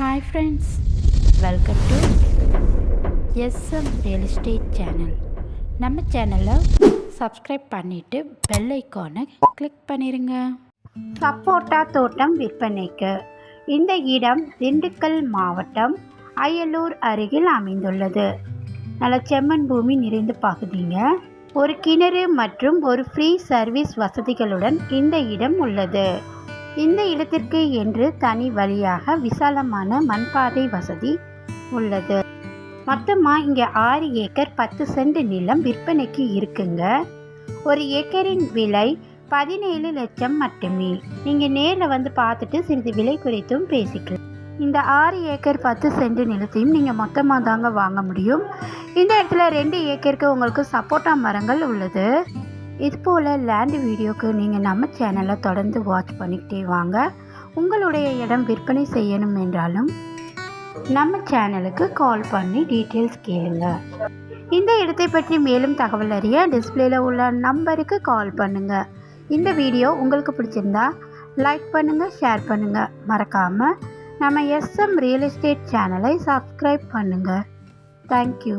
Hi friends welcome to SM real estate channel நம்ம சேனலை subscribe பண்ணிவிட்டு பெல் ஐக்கானை கிளிக் பண்ணிடுங்க சப்போட்டா தோட்டம் விற்பனைக்கு இந்த இடம் திண்டுக்கல் மாவட்டம் அயலூர் அருகில் அமைந்துள்ளது. நல்ல செம்மண் பூமி நிறைந்த பகுதிங்க. ஒரு கிணறு மற்றும் ஒரு ஃப்ரீ சர்வீஸ் வசதிகளுடன் இந்த இடம் உள்ளது. இந்த இடத்திற்கு என்று தனி வழியாக விசாலமான மண்பாதை வசதி உள்ளது. மொத்தமாக இங்கே ஆறு ஏக்கர் பத்து சென்ட் நிலம் விற்பனைக்கு இருக்குங்க. ஒரு ஏக்கரின் விலை பதினேழு லட்சம் மட்டுமே. நீங்கள் நேரில் வந்து பார்த்துட்டு சிறிது விலை குறித்தும் பேசிக்கலாம். இந்த ஆறு ஏக்கர் பத்து சென்ட் நிலத்தையும் நீங்கள் மொத்தமாக தாங்க வாங்க முடியும். இந்த இடத்துல ரெண்டு ஏக்கருக்கு உங்களுக்கு சப்போட்டா மரங்கள் உள்ளது. இது போல் லேண்ட் வீடியோக்கு நீங்கள் நம்ம சேனலை தொடர்ந்து வாட்ச் பண்ணிக்கிட்டே வாங்க. உங்களுடைய இடம் விற்பனை செய்யணும் என்றாலும் நம்ம சேனலுக்கு கால் பண்ணி டீட்டெயில்ஸ் கேளுங்க. இந்த இடத்தை பற்றி மேலும் தகவல் அறிய டிஸ்பிளேல உள்ள நம்பருக்கு கால் பண்ணுங்க. இந்த வீடியோ உங்களுக்கு பிடிச்சிருந்தா லைக் பண்ணுங்க ஷேர் பண்ணுங்க. மறக்காம நம்ம எஸ்எம் ரியல் எஸ்டேட் சேனலை சப்ஸ்கிரைப் பண்ணுங்க. Thank you